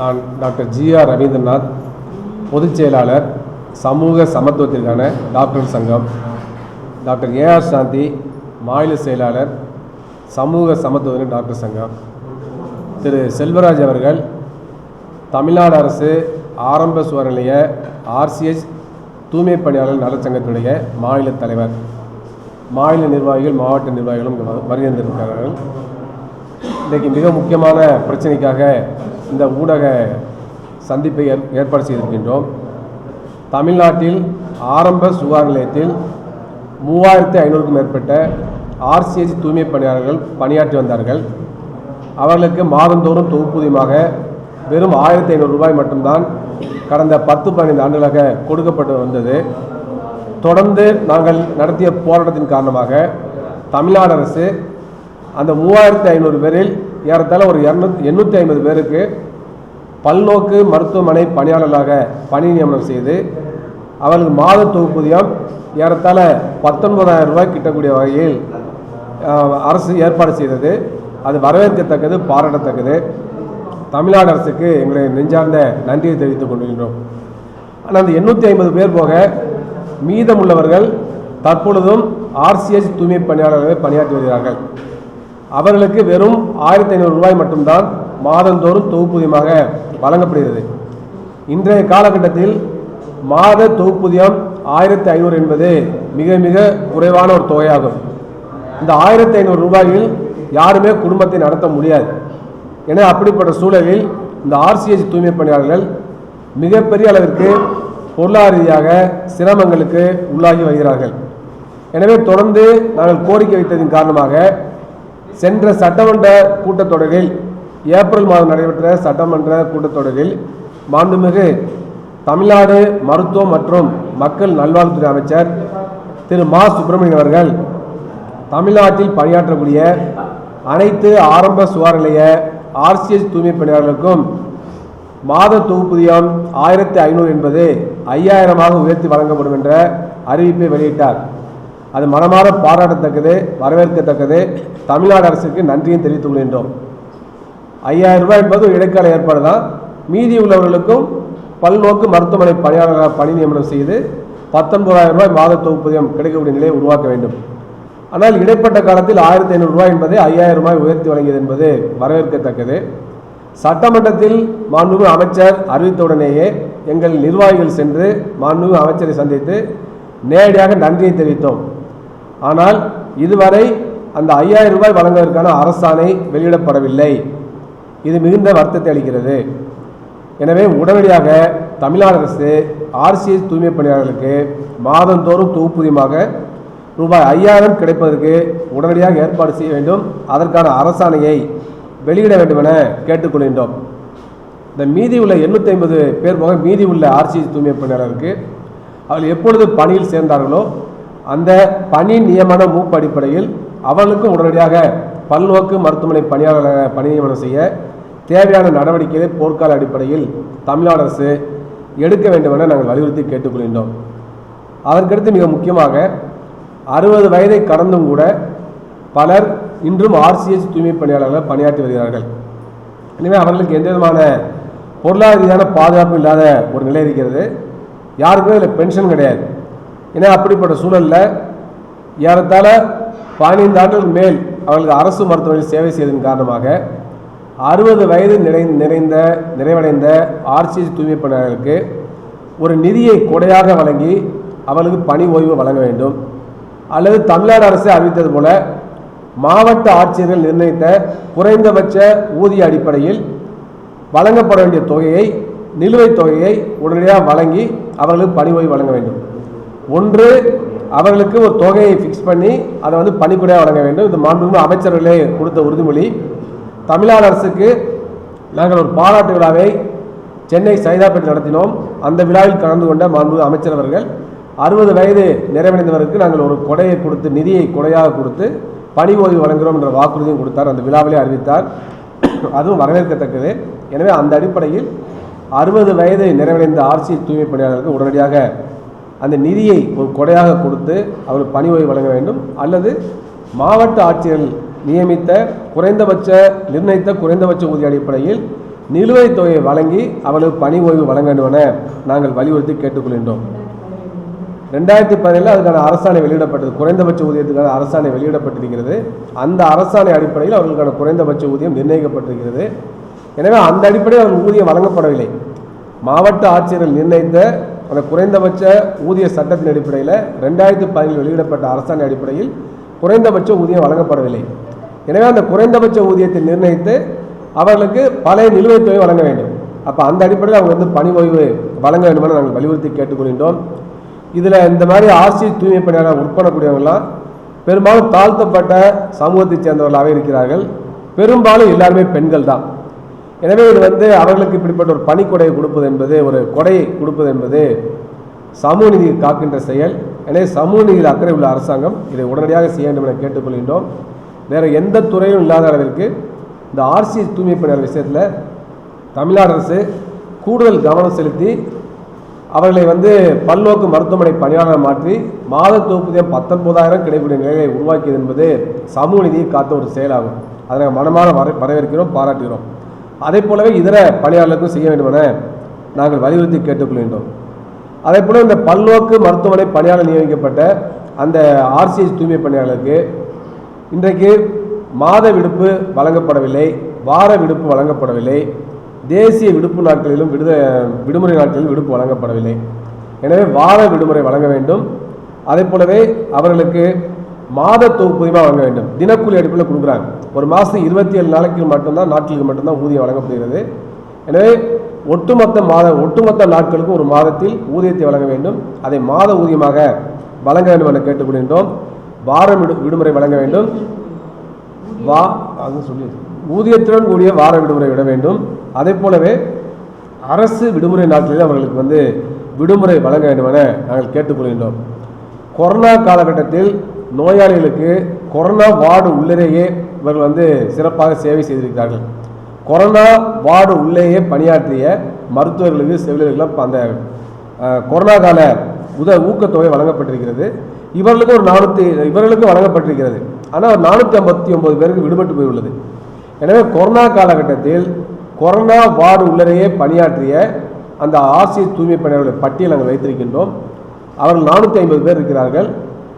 நான் doctor GR Rabindranath பொதுச் செயலாளர் சமூக சமத்துவத்திற்கான டாக்டர் சங்கம். டாக்டர் ஏஆர் சாந்தி மாநில செயலாளர் சமூக சமத்துவத்தின் டாக்டர் சங்கம். திரு செல்வராஜ் அவர்கள் தமிழ்நாடு அரசு ஆரம்ப சுவர் நிலைய ஆர்சிஎஸ் தூய்மை பணியாளர் நலச்சங்கத்தினுடைய மாநில தலைவர். மாநில நிர்வாகிகள் மாவட்ட நிர்வாகிகளும் வருகின்றிருக்கிறார்கள் இன்றைக்கு மிக முக்கியமான பிரச்சனைக்காக இந்த ஊடக சந்திப்பை ஏற் ஏற்பாடு செய்திருக்கின்றோம். தமிழ்நாட்டில் ஆரம்ப சுகாதார நிலையத்தில் மூவாயிரத்து ஐநூறுக்கும் மேற்பட்ட ஆர்சிஎஸ் தூய்மை பணியாளர்கள் பணியாற்றி வந்தார்கள். அவர்களுக்கு மாதந்தோறும் தொகுப்பூதியமாக வெறும் ஆயிரத்தி ஐநூறு ரூபாய் மட்டும்தான் கடந்த பத்து பதினைந்து ஆண்டுகளாக கொடுக்கப்பட்டு வந்தது. தொடர்ந்து நாங்கள் நடத்திய போராட்டத்தின் காரணமாக தமிழ்நாடு அரசு அந்த மூவாயிரத்து ஐநூறு பேரில் ஏறத்தாழ ஒரு இரநூத்தி எண்ணூற்றி ஐம்பது பேருக்கு பல்நோக்கு மருத்துவமனை பணியாளர்களாக பணி நியமனம் செய்து அவர்களுக்கு மாத தொகுப்பூதியம் ஏறத்தாழ பத்தொன்பதாயிரம் ரூபாய் கிட்டக்கூடிய வகையில் அரசு ஏற்பாடு செய்தது. அது வரவேற்கத்தக்கது பாராட்டத்தக்கது. தமிழ்நாடு அரசுக்கு எங்களுடைய நெஞ்சார்ந்த நன்றியை தெரிவித்துக் கொள்கின்றோம். ஆனால் அந்த எண்ணூற்றி ஐம்பது பேர் போக மீதமுள்ளவர்கள் தற்பொழுதும் ஆர்சிஎஸ் தூய்மை பணியாளர்களை பணியாற்றி வருகிறார்கள். அவர்களுக்கு வெறும் ஆயிரத்தி ஐநூறு ரூபாய் மட்டும்தான் மாதந்தோறும் தொகுப்பூதியமாக வழங்கப்படுகிறது. இன்றைய காலகட்டத்தில் மாத தொகுப்பூதியம் ஆயிரத்தி ஐநூறு என்பது மிக மிக குறைவான ஒரு தொகையாகும். இந்த ஆயிரத்தி ஐநூறு ரூபாயில் யாருமே குடும்பத்தை நடத்த முடியாது. என அப்படிப்பட்ட சூழலில் இந்த ஆர்சிஎஸ் தூய்மை பணியாளர்கள் மிகப்பெரிய அளவிற்கு பொருளாதார ரீதியாக சிரமங்களுக்கு உள்ளாகி வருகிறார்கள். எனவே தொடர்ந்து நாங்கள் கோரிக்கை வைத்ததின் காரணமாக சென்ற சட்டமன்ற கூட்டத்தொடரில் ஏப்ரல் மாதம் நடைபெற்ற சட்டமன்ற கூட்டத்தொடரில் மாண்புமிகு தமிழ்நாடு மருத்துவம் மற்றும் மக்கள் நல்வாழ்வுத்துறை அமைச்சர் திரு மா. சுப்பிரமணியன் அவர்கள் தமிழ்நாட்டில் பணியாற்றக்கூடிய அனைத்து ஆரம்ப சுகாதார நிலைய ஆர்சிஎஸ் தூய்மை பணியாளர்களுக்கும் மாத தொகுப்பூதியம் ஆயிரத்தி ஐநூறு என்பது ஐயாயிரமாக உயர்த்தி வழங்கப்படும் என்ற அறிவிப்பை வெளியிட்டார். அது மனமாற பாராட்டத்தக்கது வரவேற்கத்தக்கது. தமிழ்நாடு அரசுக்கு நன்றியும் தெரிவித்துக் கொள்கின்றோம். ஐயாயிரம் ரூபாய் என்பது ஒரு இடைக்கால ஏற்பாடு தான். மீதி உள்ளவர்களுக்கும் பல்நோக்கு மருத்துவமனை பணியாளர்களாக பணி நியமனம் செய்து பத்தொன்பதாயிரம் ரூபாய் மாத தொகுப்பதியம் கிடைக்கக்கூடிய நிலையை உருவாக்க வேண்டும். ஆனால் இடைப்பட்ட காலத்தில் ஆயிரத்தி ஐநூறு ரூபாய் என்பதை ஐயாயிரம் ரூபாய் உயர்த்தி வழங்கியது என்பது வரவேற்கத்தக்கது. சட்டமன்றத்தில் மாண்புமிகு அமைச்சர் அறிவித்தவுடனேயே எங்கள் நிர்வாகிகள் சென்று மாண்புமிகு அமைச்சரை சந்தித்து நேரடியாக நன்றியை தெரிவித்தோம். ஆனால் இதுவரை அந்த ஐயாயிரம் ரூபாய் வழங்குவதற்கான அரசாணை வெளியிடப்படவில்லை. இது மிகுந்த வருத்தத்தை அளிக்கிறது. எனவே உடனடியாக தமிழ்நாடு அரசு ஆர்சிஎஸ் தூய்மை பணியாளர்களுக்கு மாதந்தோறும் தொகுப்பூதியமாக ரூபாய் ஐயாயிரம் கிடைப்பதற்கு உடனடியாக ஏற்பாடு செய்ய வேண்டும். அதற்கான அரசாணையை வெளியிட வேண்டும் என கேட்டுக்கொள்கின்றோம் இந்த மீதி உள்ள எண்ணூற்றி ஐம்பது பேர் போக மீதி உள்ள ஆர்சிஎஸ் தூய்மை பணியாளருக்கு அவர்கள் எப்பொழுது பணியில் சேர்ந்தார்களோ அந்த பணி நியமன மூப்பு அடிப்படையில் அவர்களுக்கும் உடனடியாக பல்நோக்கு மருத்துவமனை பணியாளராக பணி நியமனம் செய்ய தேவையான நடவடிக்கைகளை போர்க்கால அடிப்படையில் தமிழ்நாடு அரசு எடுக்க வேண்டும் என நாங்கள் வலியுறுத்தி கேட்டுக்கொள்கின்றோம். அதற்கடுத்து மிக முக்கியமாக அறுபது வயதை கடந்தும் கூட பலர் இன்றும் ஆர்சிஎஸ் தூய்மை பணியாளர்கள் பணியாற்றி வருகிறார்கள். எனவே அவர்களுக்கு எந்த விதமான பொருளாதார ரீதியான பாதுகாப்பு இல்லாத ஒரு நிலை இருக்கிறது. யாருக்குமே இதில் பென்ஷன் கிடையாது. ஏன்னா அப்படிப்பட்ட சூழலில் ஏறத்தாழ பதினைந்து ஆண்டுகள் மேல் அவர்களுக்கு அரசு மருத்துவமனையில் சேவை செய்ததன் காரணமாக அறுபது வயது நிறை நிறைந்த நிறைவடைந்த ஆர்சிஎஸ் தூய்மை பணியாளர்களுக்கு ஒரு நிதியை கொடையாக வழங்கி அவர்களுக்கு பணி ஓய்வு வழங்க வேண்டும். அல்லது தமிழ்நாடு அரசு அறிவித்தது போல மாவட்ட ஆட்சியர்கள் நிர்ணயித்த குறைந்தபட்ச ஊதிய அடிப்படையில் வழங்கப்பட வேண்டிய தொகையை நிலுவைத் தொகையை உடனடியாக வழங்கி அவர்களுக்கு பணி ஓய்வு வழங்க வேண்டும். ஒன்று அவர்களுக்கு ஒரு தொகையை ஃபிக்ஸ் பண்ணி அதை வந்து பணிக்குறையாக வழங்க வேண்டும். இது மாண்புமிகு அமைச்சர்களே கொடுத்த உறுதிமொழி. தமிழ்நாடு அரசுக்கு நாங்கள் ஒரு பாராட்டு விழாவை சென்னை சைதாப்பேட் நடத்தினோம். அந்த விழாவில் கலந்து கொண்ட மாண்புமிகு அமைச்சர் அவர்கள் அறுபது வயது நிறைவடைந்தவருக்கு நாங்கள் ஒரு கொடையை கொடுத்து நிதியை கொடையாக கொடுத்து பணி ஓய்வு வழங்குகிறோம் என்ற வாக்குறுதியும் கொடுத்தார். அந்த விழாவிலே அறிவித்தார். அதுவும் வரவேற்கத்தக்கது. எனவே அந்த அடிப்படையில் அறுபது வயது நிறைவடைந்த ஆர்சி தூய்மை பணியாளர்களுக்கு உடனடியாக அந்த நிதியை ஒரு கொடையாக கொடுத்து அவர் பணி ஓய்வு வழங்க வேண்டும். அல்லது மாவட்ட ஆட்சியர்கள் நியமித்த குறைந்தபட்ச நிர்ணயித்த குறைந்தபட்ச ஊதிய அடிப்படையில் நிலுவைத் தொகையை வழங்கி அவர்களுக்கு பணி ஓய்வு வழங்க வேண்டும் என நாங்கள் வலியுறுத்தி கேட்டுக்கொள்கின்றோம். ரெண்டாயிரத்தி பதினேழில் அதுக்கான அரசாணை வெளியிடப்பட்டது. குறைந்தபட்ச ஊதியத்துக்கான அரசாணை வெளியிடப்பட்டிருக்கிறது. அந்த அரசாணை அடிப்படையில் அவர்களுக்கான குறைந்தபட்ச ஊதியம் நிர்ணயிக்கப்பட்டிருக்கிறது. எனவே அந்த அடிப்படையில் அவர்கள் ஊதியம் வழங்கப்படவில்லை. மாவட்ட ஆட்சியர்கள் நிர்ணயித்த அந்த குறைந்தபட்ச ஊதிய சட்டத்தின் அடிப்படையில் ரெண்டாயிரத்தி பதினேழு வெளியிடப்பட்ட அரசாங்க அடிப்படையில் குறைந்தபட்ச ஊதியம் வழங்கப்படவில்லை. எனவே அந்த குறைந்தபட்ச ஊதியத்தை நிர்ணயித்து அவர்களுக்கு பழைய நிலுவைத் தொகை வழங்க வேண்டும். அப்போ அந்த அடிப்படையில் அவங்க வந்து பணி ஓய்வு வழங்க வேண்டும் என நாங்கள் வலியுறுத்தி கேட்டுக்கொள்கின்றோம். இதில் இந்த மாதிரி ஆர்சி தூய்மை பணியாளர் உட்படக்கூடியவங்களாம் பெரும்பாலும் தாழ்த்தப்பட்ட சமூகத்தைச் சேர்ந்தவர்களாகவே இருக்கிறார்கள். பெரும்பாலும் எல்லாருமே பெண்கள் தான் எனவே இது வந்து அவர்களுக்கு இப்படிப்பட்ட ஒரு பணிக்கொடையை கொடுப்பது என்பது ஒரு கொடையை கொடுப்பது என்பது சமூக நீதியை காக்கின்ற செயல். எனவே சமூக நீதியில் அக்கறை உள்ள அரசாங்கம் இதை உடனடியாக செய்ய வேண்டும் என கேட்டுக்கொள்கின்றோம். வேறு எந்த துறையும் இல்லாத அளவிற்கு இந்த ஆர்சி தூய்மை பணியாளர் விஷயத்தில் தமிழ்நாடு அரசு கூடுதல் கவனம் செலுத்தி அவர்களை வந்து பல்நோக்கு மருத்துவமனை பணியாளர் மாற்றி மாத தொகுப்புதியம் பத்தொன்பதாயிரம் கிடைக்கூடிய நிலையை உருவாக்கியது என்பது சமூக நீதியை காத்த ஒரு செயலாகும். அதனை மனமான வர வரவேற்கிறோம் பாராட்டுகிறோம். அதே போலவே இதர பணியாளர்களுக்கும் செய்ய வேண்டும் என நாங்கள் வலியுறுத்தி கேட்டுக்கொள்கின்றோம். அதே போல இந்த பல்நோக்கு மருத்துவமனை பணியாளர் நியமிக்கப்பட்ட அந்த ஆர்சிஎஸ் தூய்மை பணியாளருக்கு இன்றைக்கு மாத விடுப்பு வழங்கப்படவில்லை வார விடுப்பு வழங்கப்படவில்லை தேசிய விடுப்பு நாட்களிலும் விடுத விடுமுறை நாட்களிலும் விடுப்பு வழங்கப்படவில்லை. எனவே வார விடுமுறை வழங்க வேண்டும். அதே போலவே அவர்களுக்கு மாத தொகுப்பூதியமாக வழங்க வேண்டும். தினக்கூலி அடிப்பில் கொடுக்குறாங்க. ஒரு மாதத்துக்கு இருபத்தி ஏழு நாளைக்கு மட்டும்தான் நாட்களுக்கு மட்டும்தான் ஊதியம் வழங்கப்படுகிறது. எனவே ஒட்டுமொத்த மாத ஒட்டுமொத்த நாட்களுக்கும் ஒரு மாதத்தில் ஊதியத்தை வழங்க வேண்டும். அதை மாத ஊதியமாக வழங்க வேண்டும் என கேட்டுக்கொள்கின்றோம் வாரம் விடு விடுமுறை வழங்க வேண்டும். வா அது சொல்லி ஊதியத்துடன் கூடிய வார விடுமுறை விட வேண்டும். அதே போலவே அரசு விடுமுறை நாட்களில் அவர்களுக்கு வந்து விடுமுறை வழங்க வேண்டும் என நாங்கள் கேட்டுக்கொள்கின்றோம் கொரோனா காலகட்டத்தில் நோயாளிகளுக்கு கொரோனா வார்டு உள்ளேயே இவர்கள் வந்து சிறப்பாக சேவை செய்திருக்கிறார்கள். கொரோனா வார்டு உள்ளேயே பணியாற்றிய மருத்துவர்களுக்கு செவிலியர்களுக்கு அந்த கொரோனா கால உத ஊக்கத்தொகை வழங்கப்பட்டிருக்கிறது. இவர்களுக்கு ஒரு நானூற்றி இவர்களுக்கு வழங்கப்பட்டிருக்கிறது. ஆனால் ஒரு நானூற்றி ஐம்பத்தி ஒம்பது பேருக்கு விடுபட்டு போயுள்ளது. எனவே கொரோனா காலகட்டத்தில் கொரோனா வார்டு உள்ளரையே பணியாற்றிய அந்த ஆசிய தூய்மை பணியாளர்களுடைய பட்டியல் நாங்கள் வைத்திருக்கின்றோம். அவர்கள் நானூற்றி ஐம்பது பேர் இருக்கிறார்கள்.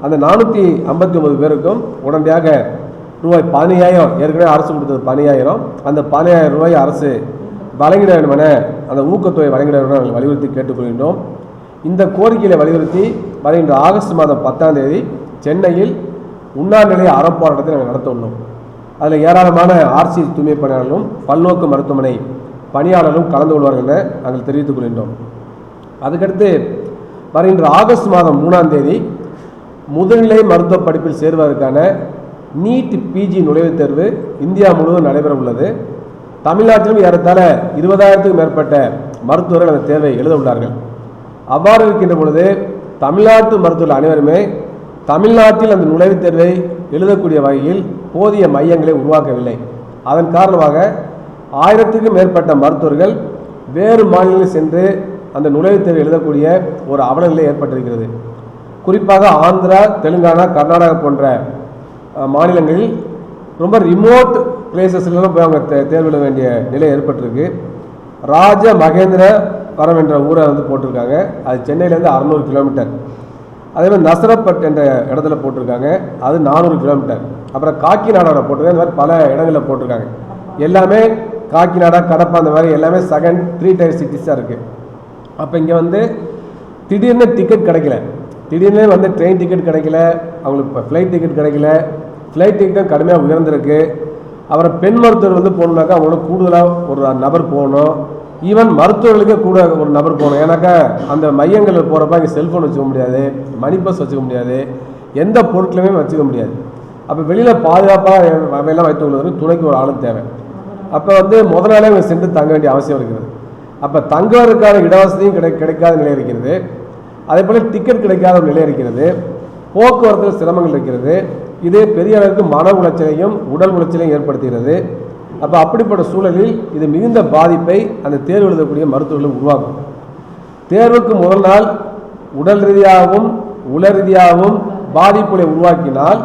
அந்த நானூற்றி ஐம்பத்தி ஒன்பது பேருக்கும் உடனடியாக ரூபாய் பதினையாயிரம் ஏற்கனவே அரசு கொடுத்தது பதினையாயிரம் அந்த பதினையாயிரம் ரூபாய் அரசு வழங்கிட வேண்டும் என அந்த ஊக்கத்தொகை வழங்கிட வேண்டும் நாங்கள் வலியுறுத்தி கேட்டுக்கொள்கின்றோம். இந்த கோரிக்கையை வலியுறுத்தி வருகின்ற ஆகஸ்ட் மாதம் பத்தாம் தேதி சென்னையில் உண்ணாநிலை அறப்போராட்டத்தை நாங்கள் நடத்த உள்ளோம் அதில் ஏராளமான ஆர்சி தூய்மை பணியாளர்களும் பல்நோக்கு மருத்துவமனை பணியாளர்களும் கலந்து கொள்வார்கள் என நாங்கள் தெரிவித்துக் கொள்கின்றோம். அதுக்கடுத்து வருகின்ற ஆகஸ்ட் மாதம் மூணாம் தேதி முதுநிலை மருத்துவ படிப்பில் சேருவதற்கான நீட் பிஜி நுழைவுத் தேர்வு இந்தியா முழுவதும் நடைபெற உள்ளது. தமிழ்நாட்டிலும் ஏறத்தாழ இருபதாயிரத்துக்கும் மேற்பட்ட மருத்துவர்கள் அந்த தேர்வை எழுத உள்ளார்கள். அவ்வாறு இருக்கின்ற பொழுது தமிழ்நாட்டு மருத்துவர்கள் அனைவருமே தமிழ்நாட்டில் அந்த நுழைவுத் தேர்வை எழுதக்கூடிய வகையில் போதிய மையங்களை உருவாக்கவில்லை. அதன் காரணமாக ஆயிரத்துக்கும் மேற்பட்ட மருத்துவர்கள் வேறு மாநிலங்களில் சென்று அந்த நுழைவுத் தேர்வு எழுதக்கூடிய ஒரு அவலநிலை ஏற்பட்டிருக்கிறது. குறிப்பாக ஆந்திரா தெலுங்கானா கர்நாடகா போன்ற மாநிலங்களில் ரொம்ப ரிமோட் பிளேசஸ்லாம் போய் அவங்க தே- தேர்வு வேண்டிய நிலை ஏற்பட்டிருக்கு. ராஜ மகேந்திர வரம் என்ற ஊரை வந்து போட்டிருக்காங்க. அது சென்னையிலேருந்து அறநூறு கிலோமீட்டர். அதே மாதிரி நசரப்பட் என்ற இடத்துல போட்டிருக்காங்க. அது நானூறு கிலோமீட்டர். அப்புறம் காக்கிநாடாவில் போட்டிருக்காங்க. இந்த மாதிரி பல இடங்களில் போட்டிருக்காங்க. எல்லாமே காக்கிநாடா கடப்பா அந்த மாதிரி எல்லாமே செகண்ட் த்ரீ டயர் சிட்டிஸாக இருக்குது அப்போ இங்கே வந்து திடீர்னு டிக்கெட் கிடைக்கல. திடீர்னு வந்து ட்ரெயின் டிக்கெட் கிடைக்கல அவங்களுக்கு இப்போ ஃப்ளைட் டிக்கெட் கிடைக்கல. ஃப்ளைட் டிக்கெட்டும் கடுமையாக உயர்ந்திருக்கு. அப்புறம் பெண் மருத்துவர் வந்து போகணுன்னாக்கா அவங்களுக்கு கூடுதலாக ஒரு நபர் போகணும். ஈவன் மருத்துவர்களுக்கே கூட ஒரு நபர் போகணும். ஏன்னாக்கா அந்த மையங்களில் போகிறப்ப இங்கே செல்ஃபோன் வச்சுக்க முடியாது மணி பஸ் வச்சுக்க முடியாது எந்த பொருட்களுமே வச்சுக்க முடியாது. அப்போ வெளியில் பாதுகாப்பாக வகையெல்லாம் வைத்துக் கொள்வதற்கு துணைக்கு ஒரு ஆளும் தேவை. அப்போ வந்து முத நாளே இவங்க சென்று தங்க வேண்டிய அவசியம் இருக்கிறது அப்போ தங்குவதற்கான இடவசதியும் கிடை கிடைக்காத நிலை இருக்கிறது. அதே போல் டிக்கெட் கிடைக்காத ஒரு நிலை இருக்கிறது. போக்குவரத்தில் சிரமங்கள் இருக்கிறது. இது பெரிய அளவுக்கு மன உளைச்சலையும் உடல் உளைச்சலையும் ஏற்படுத்துகிறது. அப்போ அப்படிப்பட்ட சூழலில் இது மிகுந்த பாதிப்பை அந்த தேர்வு எழுதக்கூடிய மருத்துவர்கள் உருவாக்கும். தேர்வுக்கு முதல் நாள் உடல் ரீதியாகவும் உள ரீதியாகவும் பாதிப்புகளை உருவாக்கினால்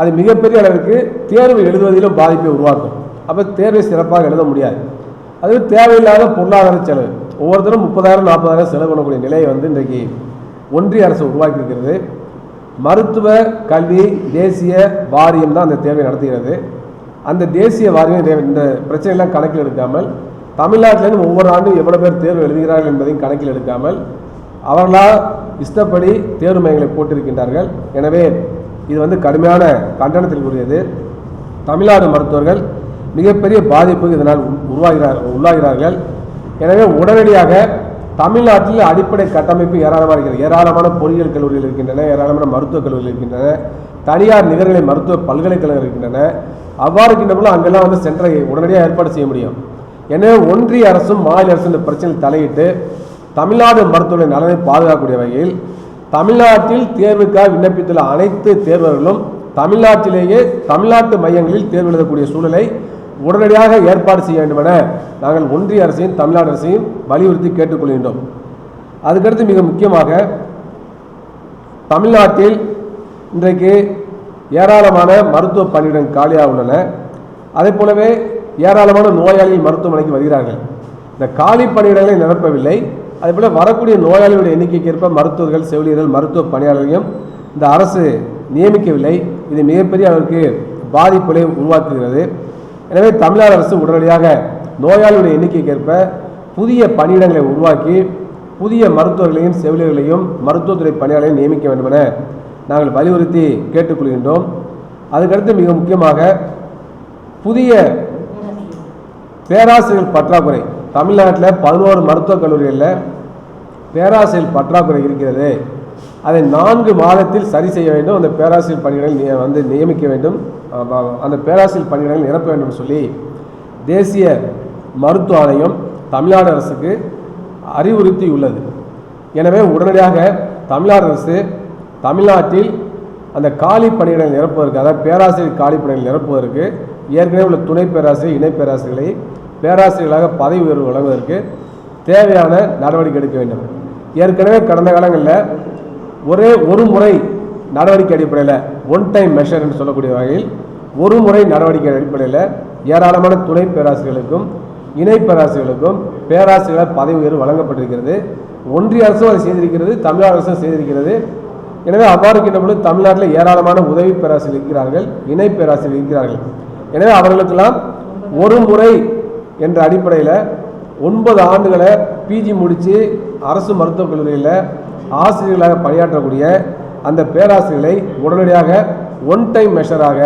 அது மிகப்பெரிய அளவிற்கு தேர்வு எழுதுவதிலும் பாதிப்பை உருவாக்கும். அப்போ தேர்வை சிறப்பாக எழுத முடியாது. அது தேவையில்லாத பொருளாதார செலவு. ஒவ்வொருத்தரும் முப்பதாயிரம் நாற்பதாயிரம் செலவு பண்ணக்கூடிய நிலையை வந்து இன்றைக்கு ஒன்றிய அரசு உருவாக்கியிருக்கிறது. மருத்துவ கல்வி தேசிய வாரியம் தான் அந்த தேவை நடத்துகிறது. அந்த தேசிய வாரியம் இந்த பிரச்சனையெல்லாம் கணக்கில் எடுக்காமல் தமிழ்நாட்டிலேருந்து ஒவ்வொரு ஆண்டும் எவ்வளோ பேர் தேர்வு எழுதுகிறார்கள் என்பதையும் கணக்கில் எடுக்காமல் அவர்களால் இஷ்டப்படி தேர்வு மையங்களை போட்டிருக்கின்றார்கள். எனவே இது வந்து கடுமையான கண்டனத்திற்குரியது. தமிழ்நாடு மருத்துவர்கள் மிகப்பெரிய பாதிப்புக்கு இதனால் உருவாகிறார் உள்ளாகிறார்கள். எனவே உடனடியாக தமிழ்நாட்டில் அடிப்படை கட்டமைப்பு ஏராளமாக இருக்கிறது. ஏராளமான பொறியியல் கல்லூரிகள் இருக்கின்றன ஏராளமான மருத்துவக் கல்லூரிகள் இருக்கின்றன தனியார் நிகர்நிலை மருத்துவ பல்கலைக்கழகம் இருக்கின்றன. அவ்வாறு இருக்கின்றபோது அங்கெல்லாம் வந்து சென்டரை உடனடியாக ஏற்பாடு செய்ய முடியும். எனவே ஒன்றிய அரசும் மாநில அரசும் இந்த பிரச்சனையில் தலையிட்டு தமிழ்நாடு மருத்துவ நலனை பாதுகாக்கக்கூடிய வகையில் தமிழ்நாட்டில் தேர்வுக்காக விண்ணப்பித்துள்ள அனைத்து தேர்வர்களும் தமிழ்நாட்டிலேயே தமிழ்நாட்டு மையங்களில் தேர்வு எழுதக்கூடிய சூழலை உடனடியாக ஏற்பாடு செய்ய வேண்டுமென நாங்கள் ஒன்றிய அரசையும் தமிழ்நாடு அரசையும் வலியுறுத்தி கேட்டுக்கொள்கின்றோம் அதுக்கடுத்து மிக முக்கியமாக தமிழ்நாட்டில் இன்றைக்கு ஏராளமான மருத்துவ பணியிடம் காலியாக உள்ளன. அதே போலவே ஏராளமான நோயாளிகள் மருத்துவமனைக்கு வருகிறார்கள். இந்த காலி பணியிடங்களை நிரப்பவில்லை. அதேபோல வரக்கூடிய நோயாளிகளுடைய எண்ணிக்கைக்கு ஏற்ப மருத்துவர்கள் செவிலியர்கள் மருத்துவ பணியாளர்களையும் இந்த அரசு நியமிக்கவில்லை. இது மிகப்பெரிய அளவிற்கு பாதிப்புகளை உருவாக்குகிறது. எனவே தமிழ்நாடு அரசு உடனடியாக நோயாளியுடைய எண்ணிக்கைக்கு ஏற்ப புதிய பணியிடங்களை உருவாக்கி புதிய மருத்துவர்களையும் செவிலியர்களையும் மருத்துவத்துறை பணியாளர்களையும் நியமிக்க வேண்டும் என நாங்கள் வலியுறுத்தி கேட்டுக்கொள்கின்றோம். அதுக்கடுத்து மிக முக்கியமாக புதிய பேராசிரியர் பற்றாக்குறை. தமிழ்நாட்டில் பதினோரு மருத்துவக் கல்லூரிகளில் பேராசிரியர் பற்றாக்குறை இருக்கிறது. அதை நான்கு மாதத்தில் சரி செய்ய வேண்டும். அந்த பேராசிரியர் பணிகளை வந்து நியமிக்க வேண்டும். அந்த பேராசிரியர் பணியிடங்கள் நிரப்ப வேண்டும் சொல்லி தேசிய மருத்துவ ஆணையம் தமிழ்நாடு அரசுக்கு அறிவுறுத்தியுள்ளது. எனவே உடனடியாக தமிழ்நாடு அரசு தமிழ்நாட்டில் அந்த காலி பணியிடங்கள் நிரப்புவதற்கு அதாவது பேராசிரியர் காலி பணிகள் நிரப்புவதற்கு ஏற்கனவே உள்ள துணை பேராசிரியர் இணை பேராசிரியர்களை பேராசிரியர்களாக பதவி உயர்வு வழங்குவதற்கு தேவையான நடவடிக்கை எடுக்க வேண்டும். ஏற்கனவே கடந்த காலங்களில் ஒரே ஒரு முறை நடவடிக்கை அடிப்படையில் ஒன் டைம் மெஷர் என்று சொல்லக்கூடிய வகையில் ஒரு முறை நடவடிக்கை அடிப்படையில் ஏராளமான துணை பேராசிரியர்களுக்கும் இணை பேராசிரியர்களுக்கும் பேராசிரியர்களால் பதவி உயர்வு வழங்கப்பட்டிருக்கிறது. ஒன்றிய அரசும் அதை செய்திருக்கிறது தமிழக அரசும் செய்திருக்கிறது. எனவே அவ்வாறு இருக்கின்ற பொழுது தமிழ்நாட்டில் ஏராளமான உதவி பேராசிரியர் இருக்கிறார்கள் இணை பேராசிரியர் இருக்கிறார்கள். எனவே அவர்களுக்கெல்லாம் ஒரு முறை என்ற அடிப்படையில் ஒன்பது ஆண்டுகளை பிஜி முடித்து அரசு மருத்துவக் கல்லூரியில் ஆசிரியர்களாக பணியாற்றக்கூடிய அந்த பேராசிரியர்களை உடனடியாக ஒன் டைம் மெஷராக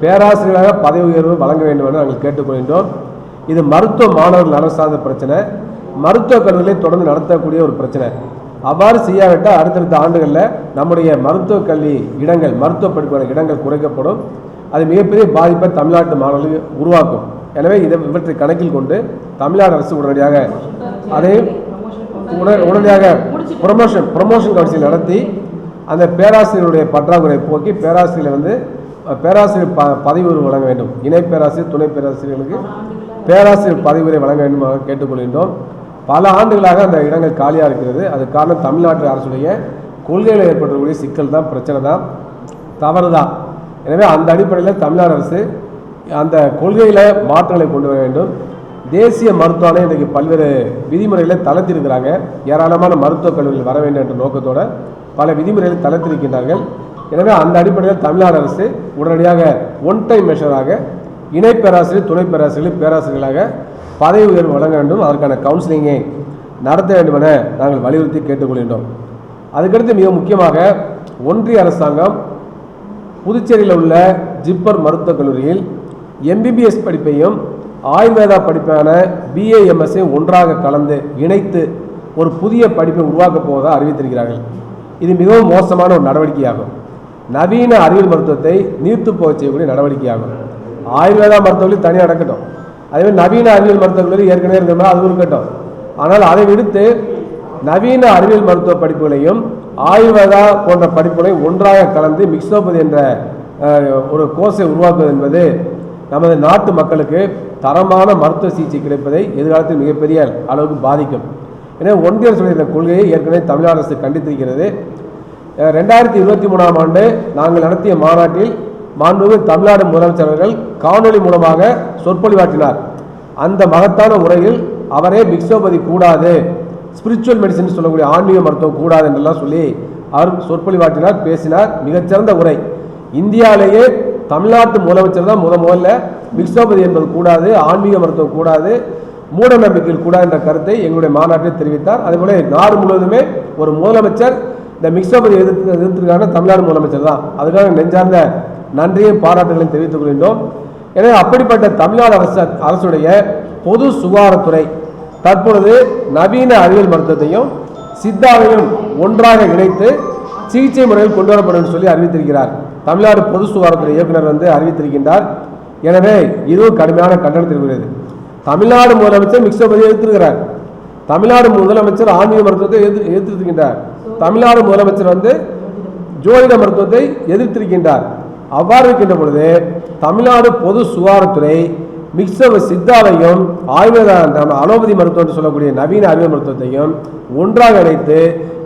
பேராசிரியராக பதவி உயர்வு வழங்க வேண்டும் என நாங்கள் கேட்டுக்கொள்கின்றோம். இது மருத்துவ மாணவர்கள் நலன் சார்ந்த பிரச்சனை. மருத்துவக் கல்லூரிகளை தொடர்ந்து நடத்தக்கூடிய ஒரு பிரச்சனை. அவ்வாறு செய்யாவிட்டால் அடுத்தடுத்த ஆண்டுகளில் நம்முடைய மருத்துவக் கல்வி இடங்கள் மருத்துவ படிப்பான இடங்கள் குறைக்கப்படும். அது மிகப்பெரிய பாதிப்பை தமிழ்நாட்டு மாணவர்களுக்கு உருவாக்கும். எனவே இதை இவற்றை கணக்கில் கொண்டு தமிழ்நாடு அரசு உடனடியாக அதை உட- உடனடியாக ப்ரொமோஷன் ப்ரொமோஷன் கவுன்சில் நடத்தி அந்த பேராசிரியருடைய பற்றாக்குறை போக்கி பேராசிரியரை வந்து பேராசிரியர் ப பதவி வழங்க வேண்டும். இணை பேராசிரியர் துணை பேராசிரியர்களுக்கு பேராசிரியர் பதவி வழங்க வேண்டும் கேட்டுக்கொள்கின்றோம். பல ஆண்டுகளாக அந்த இடங்கள் காலியாக இருக்கிறது. அது காரணம் தமிழ்நாட்டு அரசுடைய கொள்கையில் ஏற்படக்கூடிய சிக்கல் தான் பிரச்சனை தான். தவறு தான் எனவே அந்த அடிப்படையில் தமிழ்நாடு அரசு அந்த கொள்கையில் மாற்றங்களை கொண்டு வர வேண்டும். தேசிய மருத்துவ ஆணையம் இன்றைக்கு பல்வேறு விதிமுறைகளை தளர்த்திருக்கிறாங்க ஏராளமான மருத்துவக் கல்லூரிகள் வர வேண்டும் என்ற நோக்கத்தோடு பல விதிமுறைகளை தளர்த்திருக்கின்றார்கள் எனவே அந்த அடிப்படையில் தமிழ்நாடு அரசு உடனடியாக ஒன் டைம் மெஷராக இணை பேராசிரியர் துணை பேராசிரியர் பேராசிரியர்களாக பதவி உயர்வு வழங்க வேண்டும். அதற்கான கவுன்சிலிங்கை நடத்த வேண்டும் என நாங்கள் வலியுறுத்தி கேட்டுக்கொள்கின்றோம். அதுக்கடுத்து மிக முக்கியமாக ஒன்றிய அரசாங்கம் புதுச்சேரியில் உள்ள ஜிப்பர் மருத்துவக் கல்லூரியில் எம்பிபிஎஸ் படிப்பையும் ஆயுர்வேதா படிப்பான பிஏஎம்எஸ்ஸையும் ஒன்றாக கலந்து இணைத்து ஒரு புதிய படிப்பை உருவாக்கப் போவதாக அறிவித்திருக்கிறார்கள். இது மிகவும் மோசமான ஒரு நடவடிக்கையாகும். நவீன அறிவியல் மருத்துவத்தை நீர்த்து போக செய்யக்கூடிய நடவடிக்கையாகும். ஆயுர்வேதா மருத்துவர்கள் தனியாக நடக்கட்டும் அதேமாதிரி நவீன அறிவியல் மருத்துவர்கள் ஏற்கனவே இருக்கிற மாதிரி அதுவும் இருக்கட்டும். ஆனால் அதை விடுத்து நவீன அறிவியல் மருத்துவ படிப்புகளையும் ஆயுர்வேதா போன்ற படிப்புகளையும் ஒன்றாக கலந்து மிக்சோபதி என்ற ஒரு கோர்ஸை உருவாக்குவது என்பது நமது நாட்டு மக்களுக்கு தரமான மருத்துவ சிகிச்சை கிடைப்பதை எதிர்காலத்தில் மிகப்பெரிய அளவுக்கு பாதிக்கும். எனவே ஒன்றிய அரசுடைய கொள்கையை ஏற்கனவே தமிழ்நாடு அரசு கண்டித்திருக்கிறது. ரெண்டாயிரத்தி இருபத்தி மூணாம் ஆண்டு நாங்கள் நடத்திய மாநாட்டில் மாண்புமிகு தமிழ்நாடு முதலமைச்சர்கள் காணொலி மூலமாக சொற்பொழிவாற்றினார். அந்த மகத்தான உரையில் அவரே பிக்ஷோபதி கூடாது ஸ்பிரிச்சுவல் மெடிசன் சொல்லக்கூடிய ஆன்மீக மருத்துவம் கூடாது என்றெல்லாம் சொல்லி அவர் சொற்பொழிவாற்றினார் பேசினார். மிகச்சிறந்த உரை. இந்தியாவிலேயே தமிழ்நாட்டு முதலமைச்சர் தான் முத முதல்ல பிக்ஷோபதி என்பது கூடாது ஆன்மீக மருத்துவம் கூடாது மூட நம்பிக்கையில் கூடாது என்ற கருத்தை எங்களுடைய மாநாட்டில் தெரிவித்தார். அதேபோல நாடு முழுவதுமே ஒரு முதலமைச்சர் இந்த மிக்சோபதி எதிர்த்து எதிர்த்திருக்காங்க தமிழ்நாடு முதலமைச்சர் தான். அதுக்காக நெஞ்சார்ந்த நன்றியும் பாராட்டுகளையும் தெரிவித்துக் கொள்கின்றோம். எனவே அப்படிப்பட்ட தமிழ்நாடு அரசு அரசுடைய பொது சுகாதாரத்துறை தற்பொழுது நவீன அறிவியல் மருத்துவத்தையும் சித்தாவையும் ஒன்றாக இணைத்து சிகிச்சை முறையில் கொண்டு வரப்படும் சொல்லி அறிவித்திருக்கிறார். தமிழ்நாடு பொது சுகாதாரத்துறை இயக்குனர் வந்து அறிவித்திருக்கின்றார். எனவே இதுவும் கடுமையான கண்டனத்திற்குரியது தமிழ்நாடு முதலமைச்சர் மிக்சோபதியை எதிர்த்திருக்கிறார். தமிழ்நாடு முதலமைச்சர் ஆன்மீக மருத்துவத்தை எதிர் எதிர்த்திருக்கின்றார். தமிழ்நாடு முதலமைச்சர் வந்து ஜோதிட மருத்துவத்தை எதிர்த்திருக்கின்றார். அவ்வாறு இருக்கின்ற பொழுது தமிழ்நாடு பொது சுகாதாரத்துறை மிக்சவ சித்தாவையும் ஆயுர்வேத நம்ம அலோபதி மருத்துவம் என்று சொல்லக்கூடிய நவீன அறிவு மருத்துவத்தையும் ஒன்றாக இணைத்து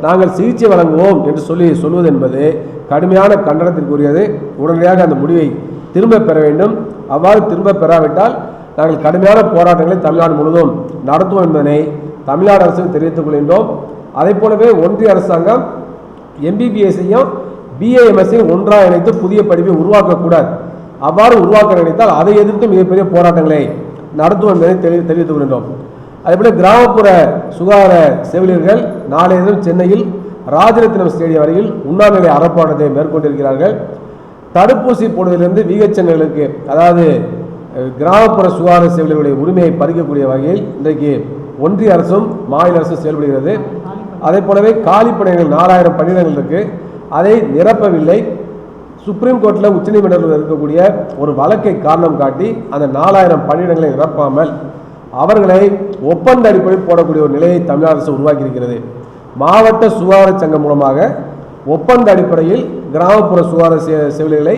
நாங்கள் சிகிச்சை வழங்குவோம் என்று சொல்லி சொல்வது என்பது கடுமையான கண்டனத்திற்குரியது. உடனடியாக அந்த முடிவை திரும்ப பெற வேண்டும். அவ்வாறு திரும்ப பெறாவிட்டால் நாங்கள் கடுமையான போராட்டங்களை தமிழ்நாடு முழுவதும் நடத்துவோம் என்பதனை தமிழ்நாடு அரசுக்கு தெரிவித்துக் கொள்கின்றோம். அதே போலவே ஒன்றிய அரசாங்கம் எம்பிபிஎஸ்ஸையும் பிஏஎம்எஸ்ஸையும் ஒன்றாக இணைத்து புதிய படிப்பை உருவாக்கக்கூடாது. அவ்வாறு உருவாக்க நினைத்தால் அதை எதிர்த்து மிகப்பெரிய போராட்டங்களை நடத்துவோம் என்பதை தெரி தெரிவித்துக் கொள்கின்றோம். அதேபோல கிராமப்புற சுகாதார செவிலியர்கள் நாளைய தினம் சென்னையில் ராஜரத்னம் ஸ்டேடியம் வரையில் உண்ணாநிலை அறப்பாட்டத்தை மேற்கொண்டிருக்கிறார்கள். தடுப்பூசி போடுவதிலிருந்து விஹெச்என்களுக்கு அதாவது கிராமப்புற சுகாதார செவிலியர்களுடைய உரிமையை பறிக்கக்கூடிய வகையில் இன்றைக்கு ஒன்றிய அரசும் மாநில அரசும் செயல்படுகிறது. அதே போலவே காலி பணியிடங்கள் நாலாயிரம் பணியிடங்கள் இருக்குது அதை நிரப்பவில்லை. சுப்ரீம் கோர்ட்டில் உச்சநீதிமன்றத்தில் இருக்கக்கூடிய ஒரு வழக்கை காரணம் காட்டி அந்த நாலாயிரம் பணியிடங்களை நிரப்பாமல் அவர்களை ஒப்பந்த அடிப்படையில் போடக்கூடிய ஒரு நிலையை தமிழக அரசு உருவாக்கியிருக்கிறது. மாவட்ட சுகாதார சங்கம் மூலமாக ஒப்பந்த அடிப்படையில் கிராமப்புற சுகாதார செவிலிகளை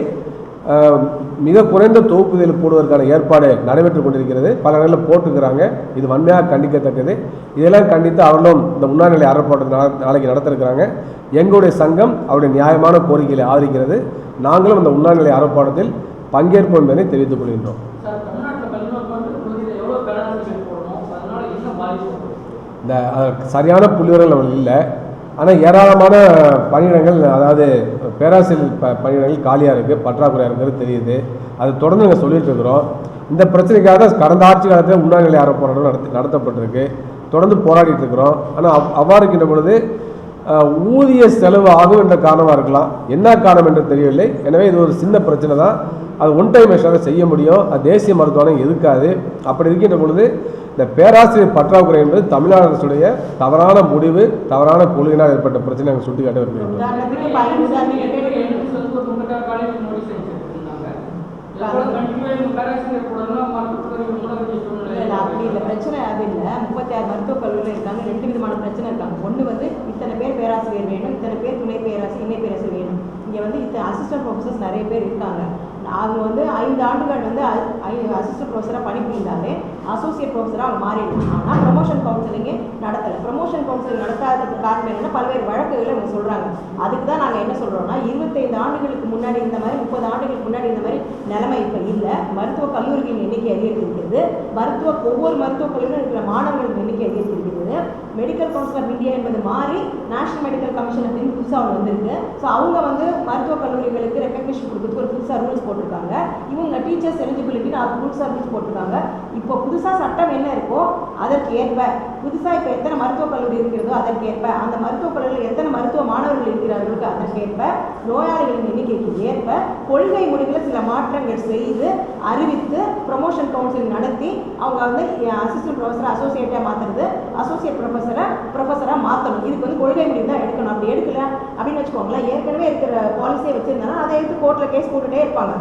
மிக குறைந்த தொகுப்புகளில் போடுவதற்கான ஏற்பாடு நடைபெற்றுக் கொண்டிருக்கிறது. பல இடங்களில் போட்டுக்கிறாங்க இது வன்மையாக கண்டிக்கத்தக்கது. இதெல்லாம் கண்டித்து அவர்களும் இந்த உண்ணாநிலை அறப்போட்டத்தை நா- நாளைக்கு நடத்திருக்கிறாங்க. எங்களுடைய சங்கம் அவருடைய நியாயமான கோரிக்கைகளை ஆதரிக்கிறது. நாங்களும் இந்த உண்ணாநிலை அறப்பாடத்தில் பங்கேற்போம் என்பதை தெரிவித்துக் கொள்கின்றோம்? இந்த சரியான புள்ளிவரங்கள் இல்லை. ஆனால் ஏராளமான பணியிடங்கள் அதாவது பேராசிரியர் ப பணியிடங்கள் காலியாக இருக்குது பற்றாக்குறையாக இருக்கிறது தெரியுது. அது தொடர்ந்து நாங்கள் சொல்லிட்டு இருக்கிறோம். இந்த பிரச்சனைக்காக தான் கடந்த ஆட்சி காலத்தில் உண்ணாநிலை ஆர்வ போராட்டம் நடத்தி நடத்தப்பட்டிருக்கு. தொடர்ந்து போராடிட்டு இருக்கிறோம். ஆனால் அவ் அவ்வாறு இருக்கின்ற பொழுது ஊதிய செலவு ஆகும் என்ற காரணமாக இருக்கலாம். என்ன காரணம் என்று தெரியவில்லை. எனவே இது ஒரு சின்ன பிரச்சனை தான். அது ஒன் டைம் மெஷராக செய்ய முடியும். அது தேசிய மருத்துவமனை எதுக்காது அப்படி இருக்கின்ற பொழுது இந்த பேராசிரியர் பற்றாக்குறை என்பது தமிழ்நாடு அரசுடைய தவறான முடிவு தவறான கொள்கையினால் ஏற்பட்ட பிரச்சனை நாங்கள் சுட்டிக்காட்ட விரும்புகிறோம் இல்லை இல்ல, அப்படி இல்லை பிரச்சனை அது இல்லை. முப்பத்தி ஆறு மருத்துவக் கல்லூரியில் இருக்காங்க ரெண்டு விதமான பிரச்சனை இருக்காங்க. ஒன்று வந்து இத்தனை பேர் பேராசிரியர் வேணும் இத்தனை பேர் துணை பேராசிரியர் இணை பேராசிரியர் வேணும். இங்கே வந்து இத்தனை அசிஸ்டன்ட் ப்ரொஃபஸர்ஸ் நிறைய பேர் இருக்காங்க. அவங்க வந்து ஐந்து ஆண்டுகள் வந்து அசிஸ்டன்ட் ப்ரொஃபஸராக பணிபுரிந்தாலே அசோசியேட் ப்ரொஃபஸராக அவங்க மாறிடலாம் ஆனால் ப்ரமோஷன் கவுன்சிலிங்கே நடத்தலை. ப்ரொமோஷன் கவுன்சிலிங் நடத்தாததுக்கு காரணம் என்னென்னா பல்வேறு வழக்குகளை அவங்க சொல்கிறாங்க அதுக்கு தான் நாங்கள் என்ன சொல்கிறோம்னா இருபத்தைந்து ஆண்டுகளுக்கு முன்னாடி இந்த மாதிரி முப்பது ஆண்டுகளுக்கு முன்னாடி இந்த மாதிரி நிலைமை இப்போ இல்லை. மருத்துவ கல்லூரிகளின் எண்ணிக்கை அதிகரித்திருக்கிறது மருத்துவ ஒவ்வொரு மருத்துவக் கல்லூரியும் இருக்கிற மாணவர்களின் எண்ணிக்கை அதிகரித்திருக்கிறது மெடிக்கல் கவுன்சில் ஆஃப் இந்தியா என்பது மாறி நேஷனல் மெடிக்கல் கமிஷன் அப்படின்னு புதுசாக ஒன்று வந்திருக்கு. ஸோ அவங்க வந்து மருத்துவக் கல்லூரிகளுக்கு ரெக்கக்னிஷன் கொடுக்குறதுக்கு ஒரு புதுசாக ரூல்ஸ் போட்டு போட்டிருக்காங்க. இவங்க டீச்சர்ஸ் எலிஜிபிலிட்டின்னு அது ரூல்ஸ் ரூல்ஸ் போட்டிருக்காங்க. இப்போ புதுசாக சட்டம் என்ன இருக்கோ அதற்கு ஏற்ப புதுசாக இப்போ எத்தனை மருத்துவக் கல்லூரி இருக்கிறதோ அதற்கேற்ப அந்த மருத்துவக் கல்லூரியில் எத்தனை மருத்துவ மாணவர்கள் இருக்கிறார்களுக்கு அதற்கேற்ப நோயாளிகளின் எண்ணிக்கைக்கு ஏற்ப கொள்கை முடிவில் சில மாற்றங்கள் செய்து அறிவித்து ப்ரொமோஷன் கவுன்சிலிங் நடத்தி அவங்க வந்து அசிஸ்டன்ட் ப்ரொஃபஸரை அசோசியேட்டாக மாற்றுறது அசோசியேட் ப்ரொஃபஸரை ப்ரொஃபஸராக மாற்றணும் இதுக்கு வந்து கொள்கை முடிவு தான் எடுக்கணும். அப்படி எடுக்கல அப்படின்னு வச்சுக்கோங்களேன். ஏற்கனவே இருக்கிற பாலிசியை வச்சுருந்தாங்கன்னா அதை எடுத்து கோர்ட்டில் கேஸ் போட்டுகிட்டே இருப்பாங்க.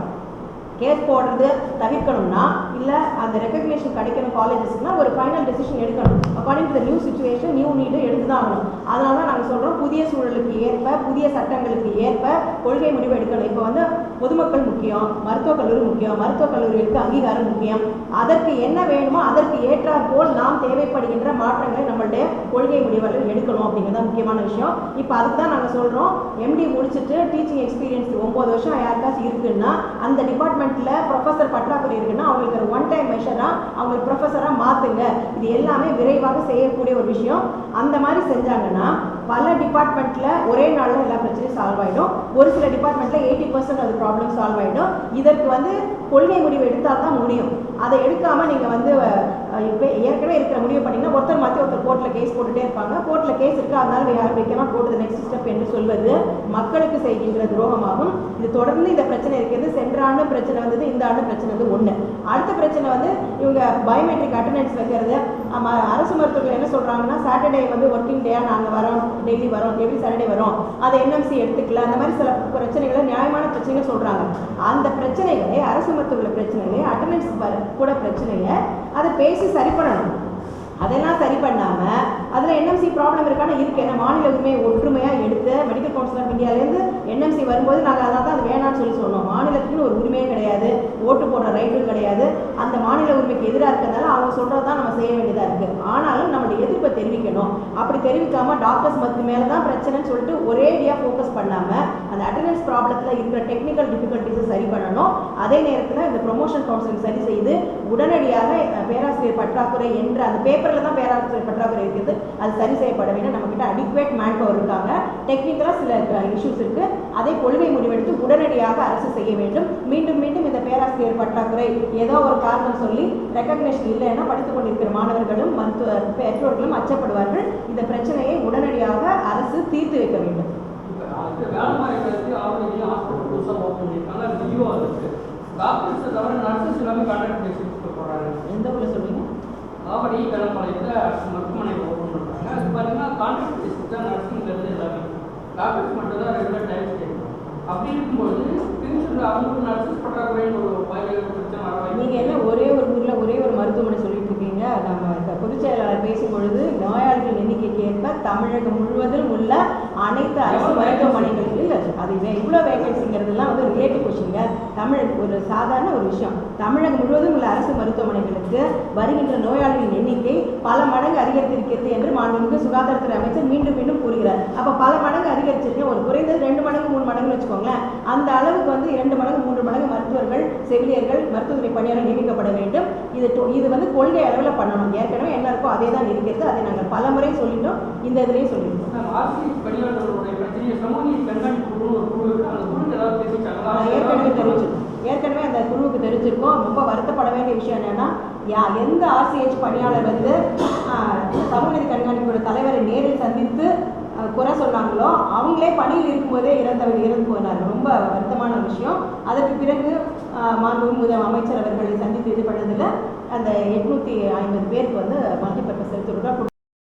கேஸ் போடுறது தவிர்க்கணும்னா இல்லை அந்த ரெக்கக்னேஷன் கிடைக்கணும் காலேஜஸ்க்குனா ஒரு ஃபைனல் டெசிஷன் எடுக்கணும். According to the new situation new need எடுத்து தான் ஆகணும். அதனால தான் நாங்கள் சொல்கிறோம் புதிய சூழலுக்கு ஏற்ப புதிய சட்டங்களுக்கு ஏற்ப கொள்கை முடிவு எடுக்கணும். இப்போ வந்து பொதுமக்கள் முக்கியம் மருத்துவக் கல்லூரி முக்கியம் மருத்துவக் கல்லூரிகளுக்கு அங்கீகாரம் முக்கியம். அதற்கு என்ன வேணுமோ அதற்கு ஏற்றாற் போல் நாம் தேவைப்படுகின்ற மாற்றங்களை நம்மளுடைய கொள்கை முடிவுகள் எடுக்கணும் அப்படிங்கிறது தான் முக்கியமான விஷயம். இப்போ அதுக்கு தான் நாங்கள் சொல்கிறோம் எம்டி முடிச்சுட்டு டீச்சிங் எக்ஸ்பீரியன்ஸ் ஒம்பது வருஷம் யாருக்காச்சும் இருக்குன்னா அந்த டிபார்ட்மெண்ட்டில் ப்ரொஃபஸர் பற்றாக்குறை இருக்குன்னா அவங்களுக்கு ஒரு ஒன் டைம் மெஷராக அவங்களுக்கு ப்ரொஃபஸராக மாற்றுங்க இது எல்லாமே விரைவாக செய்யக்கூடிய ஒரு விஷயம். அந்த மாதிரி செஞ்சாங்கன்னா பல டிபார்ட்மெண்ட்டில் ஒரே நாளில் எல்லா பிரச்சனையும் சால்வ் ஆகிடும் ஒரு சில டிபார்ட்மெண்ட்டில் எயிட்டி பர்சன்ட் அது ப்ராப்ளம் சால்வ் ஆகிடும் இதற்கு வந்து கொள்கை முடிவு எடுத்தால் தான் முடியும். அதை எடுக்காமல் நீங்கள் வந்து இப்போ ஏற்கனவே இருக்கிற முடிவு பண்ணீங்கன்னா ஒருத்தர் மாற்றி ஒருத்தர் கோர்ட்டில் கேஸ் போட்டுட்டே இருப்பாங்க. கோர்ட்டில் கேஸ் இருக்குது அதனால யார் வைக்கலாம் போட்டு நெக்ஸ்ட் ஸ்டெப் என்று சொல்வது மக்களுக்கு செய்கின்ற துரோகமாகும். இது தொடர்ந்து இந்த பிரச்சனை இருக்கிறது. சென்ற ஆண்டு பிரச்சனை வந்தது இந்த ஆண்டு பிரச்சனை வந்து ஒன்று அடுத்த பிரச்சனை வந்து இவங்க பயோமெட்ரிக் அட்டண்டன்ஸ் வைக்கிறது. அரசு மருத்துவர்கள் என்ன சொல்கிறாங்கன்னா சாட்டர்டே வந்து ஒர்க்கிங் டேயாக நாங்கள் வரோம். டெய்லி வரும் எவ்ரி சாட்டர்டே வரும். அதை என்எம்சி எடுத்துக்கல. அந்த மாதிரி சில பிரச்சனைகளை நியாயமான பிரச்சனைகள் சொல்கிறாங்க அந்த பிரச்சனைகளை அரசு மருத்துவர்கள் பிரச்சனைகளை அட்டண்டன்ஸ் கூட பிரச்சனையை அதை பேசி சரி பண்ணணும். அதெல்லாம் சரி பண்ணாமல் அதில் என்எம்சி ப்ராப்ளம் இருக்கான இருக்கு. ஏன்னா மாநில உரிமையை ஒற்றுமையாக எடுத்து மெடிக்கல் கவுன்சில் ஆஃப் இந்தியாவிலேருந்து என்எம்சி வரும்போது நாங்கள் அதான் வேணாம்னு சொல்லி சொன்னோம். மாநிலத்துக்குன்னு ஒரு உரிமையே கிடையாது. ஓட்டு போடுற ரைட்டும் கிடையாது. அந்த மாநில உரிமைக்கு எதிராக இருக்கிறதால அவங்க சொல்றது தான் நம்ம செய்ய வேண்டியதா இருக்கு. ஆனாலும் நம்மளுடைய எதிர்ப்பை தெரிவிக்கணும். அப்படி தெரிவிக்காம டாக்டர்ஸ் மத்து மேல தான் பிரச்சனைன்னு சொல்லிட்டு ஒரேடியா ஃபோக்கஸ் பண்ணாம அந்த அட்டண்டன்ஸ் ப்ராப்ளத்தில் இருக்கிற டெக்னிக்கல் டிஃபிகல்ட்டிஸை சரி பண்ணணும். அதே நேரத்தில் இந்த ப்ரொமோஷன் கவுன்சிலிங் சரி செய்து உடனடியாக பேராசிரியர் பற்றாக்குறை என்ற அந்த பேப்பரில் தான் பேராசிரியர் பற்றாக்குறை இருக்குது. அது சரி செய்யப்பட வேண்டும். நம்மக்கிட்ட அடிக்குவேட் மேன் பவர் இருக்காங்க டெக்னிக்கலாக சில இஷ்யூஸ் இருக்கு. அதை கொள்கை முடிவெடுத்து உடனடியாக அரசு செய்ய வேண்டும். மீண்டும் மீண்டும் இந்த பேராசிரியர் பற்றாக்குறை ஏதோ ஒரு காரணம் சொல்லி ரெக்கக்னேஷன் இல்லைன்னா படித்துக் கொண்டிருக்கிற மாணவர்களும் மருத்துவ பெற்றோர்களும் அச்சப்படுவார்கள். இந்த பிரச்சனையை உடனடியாக அரசு தீர்த்து வைக்க வேண்டும். எந்த ஊரில் சொல்றீங்க? ஆவடி வேலைப்பாளையத்தில் மருத்துவமனை ஓப்பன் பண்ணுறாங்க அது பார்த்தீங்கன்னா கான்ட்ராக்ட் பேசிட்டு தான் நர்சிங்லேருந்து எல்லாமே. டாக்டர்ஸ் மட்டும் தான் ரெகுலர் டைம் அப்படி இருக்கும்போது திருச்சூரில் அவங்களுக்கு நர்சஸ் பற்றாக்குறைன்னு ஒரு பிரச்சனை வர வாய்ப்பு நீங்க என்ன ஒரே ஒரு ஊர்ல ஒரே ஒரு மருத்துவமனை சொல்லிட்டு இருக்கீங்க? நம்ம பொதுச் செயலாளர் பேசும் பொழுது நோயாளிகள் எண்ணிக்கைக்கு ஏற்ப தமிழகம் முழுவதும் உள்ள அனைத்து அரசு மருத்துவமனைகளுக்கு இல்ல. அது இவ்வளவு வேகன்சிங்கிறதுலாம் வந்து ரிலேட்டிவ் கொஸ்டிங்க தமிழ் ஒரு சாதாரண ஒரு விஷயம். தமிழகம் முழுவதும் உள்ள அரசு மருத்துவமனைகளுக்கு வருகின்ற நோயாளிகளின் எண்ணிக்கை பல மடங்கு அதிகரித்திருக்கிறது என்று மாண்புமிகு சுகாதாரத்துறை அமைச்சர் மீண்டும் மீண்டும் கூறுகிறார். அப்ப பல மடங்கு அதிகரிச்சிருக்கு ஒரு குறைந்தது ரெண்டு மடங்கு மூணு மடங்குன்னு வச்சுக்கோங்களேன் அந்த அளவுக்கு வந்து இரண்டு மடங்கு மூன்று மடங்கு மருத்துவர்கள் செவிலியர்கள் மருத்துவத்துறை பணியாளர்கள் நியமிக்கப்பட வேண்டும். இது இது வந்து கொள்கை அளவில் பண்ணணும். ஏற்கனவே என்ன இருக்கோ அதே தான் இருக்கிறது. அதை நாங்கள் பல முறை சொல்லிட்டோம். இந்த இதுலேயும் சொல்லிட்டோம் ஏற்கனவே தெரிவிச்சிருக்கோம். ஏற்கனவே அந்த குழுவுக்கு தெரிவிச்சிருக்கோம். ரொம்ப வருத்தப்பட வேண்டிய விஷயம் என்னன்னா யா எந்த ஆர்சிஹெச் பணியாளர் வந்து ஆஹ், சமூக நீதி கண்காணிப்போட தலைவரை நேரில் சந்தித்து குறை சொன்னாங்களோ அவங்களே பணியில் இருக்கும்போதே இறந்தவர் இறந்து போனார் ரொம்ப வருத்தமான விஷயம். அதற்கு பிறகு ஆஹ், முதல் அமைச்சர் அவர்களை சந்தித்து இது பண்ணதில் அந்த எட்நூற்றி ஐம்பது பேருக்கு வந்து மல்டிபர்பஸ் எடுத்துருக்கோம்